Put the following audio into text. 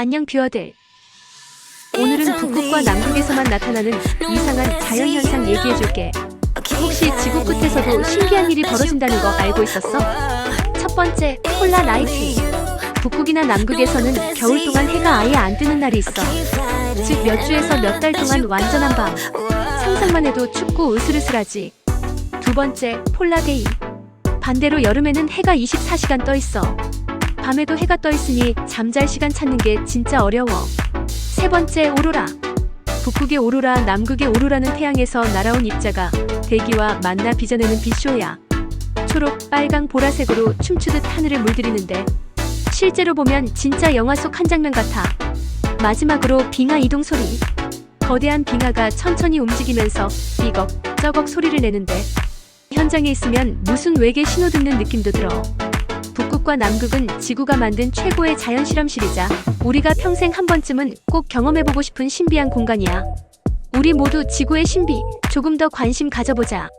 안녕 뷰어들. 오늘은 북극과 남극에서만 나타나는 이상한 자연현상 얘기해줄게. 혹시 지구 끝에서도 신기한 일이 벌어진다는 거 알고 있었어? 첫 번째, 폴라 나이트. 북극이나 남극에서는 겨울 동안 해가 아예 안 뜨는 날이 있어. 즉 몇 주에서 몇 달 동안 완전한 밤. 상상만 해도 춥고 으슬으슬하지. 두 번째, 폴라데이. 반대로 여름에는 해가 24시간 떠 있어. 밤에도 해가 떠 있으니 잠잘 시간 찾는 게 진짜 어려워. 세 번째, 오로라. 북극의 오로라, 남극의 오로라는 태양에서 날아온 입자가 대기와 만나 빚어내는 빛쇼야. 초록, 빨강, 보라색으로 춤추듯 하늘을 물들이는데 실제로 보면 진짜 영화 속 한 장면 같아. 마지막으로 빙하 이동 소리. 거대한 빙하가 천천히 움직이면서 삐걱, 쩌걱 소리를 내는데 현장에 있으면 무슨 외계 신호 듣는 느낌도 들어. 북극과 남극은 지구가 만든 최고의 자연 실험실이자 우리가 평생 한 번쯤은 꼭 경험해보고 싶은 신비한 공간이야. 우리 모두 지구의 신비 조금 더 관심 가져보자.